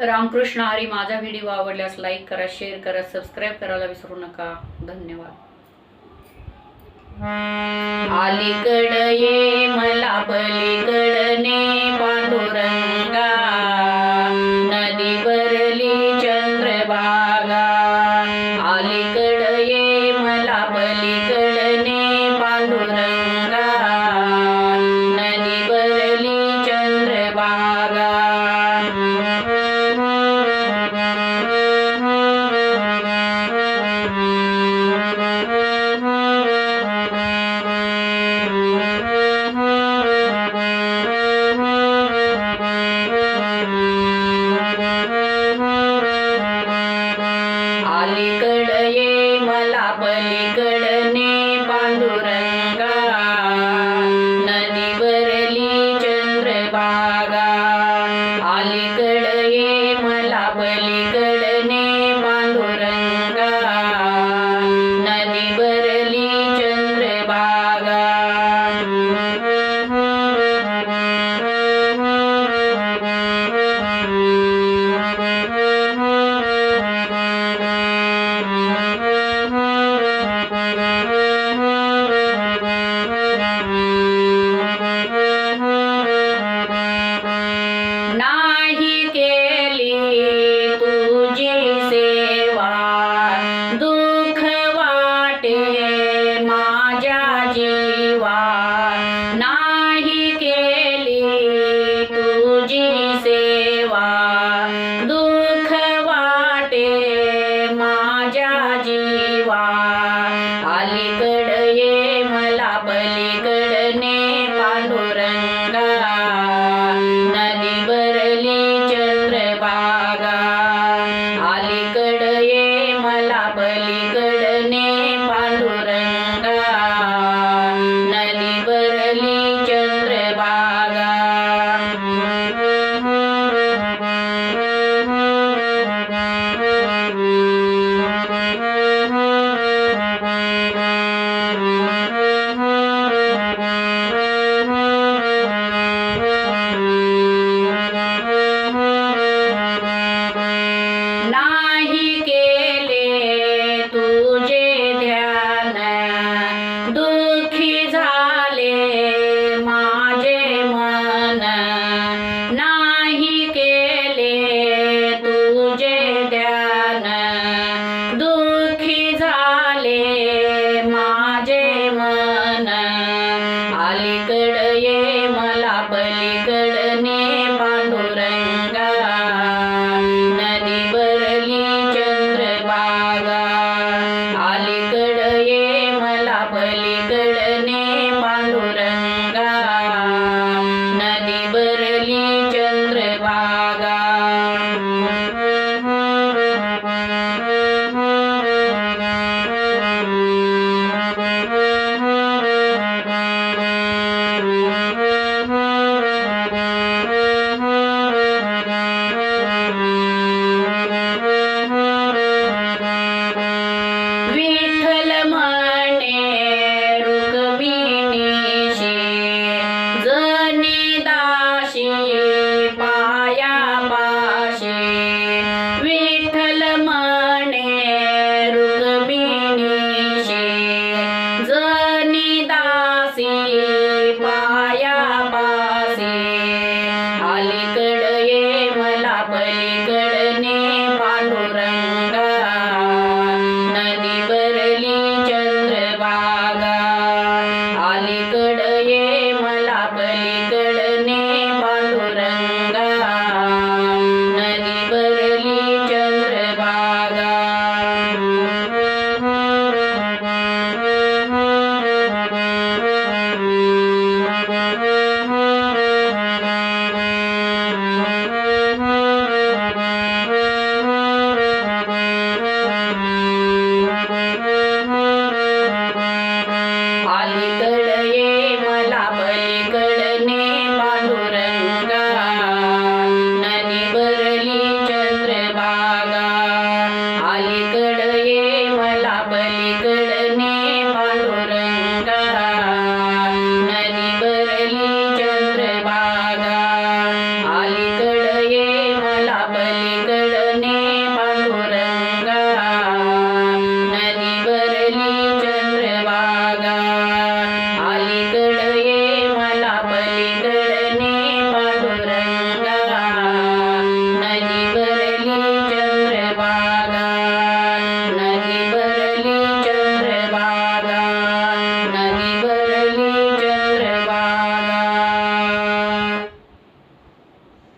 रामकृष्ण हरी माझा व्हिडिओ आवडल्यास लाईक करा शेअर करा सबस्क्राईब करायला विसरू नका. धन्यवाद. अलीकड ये मला पलीकडने पांडुरंगा नदी भरली चंद्रभागा. अलीकड ये मला पलीकडने पांडुरंगा नदी भरली चंद्रभागा. पलीकडने पांडुरंगा नदी भरली चंद्रभागा अलीकड मला पलीकडने मला अलीकड ये मला पलीकडने पांडुरंगा नदी भरली चंद्रभागा. अलीकड ये मला पलीकडने पांडुरंगा नदी भरली चंद्रभागा.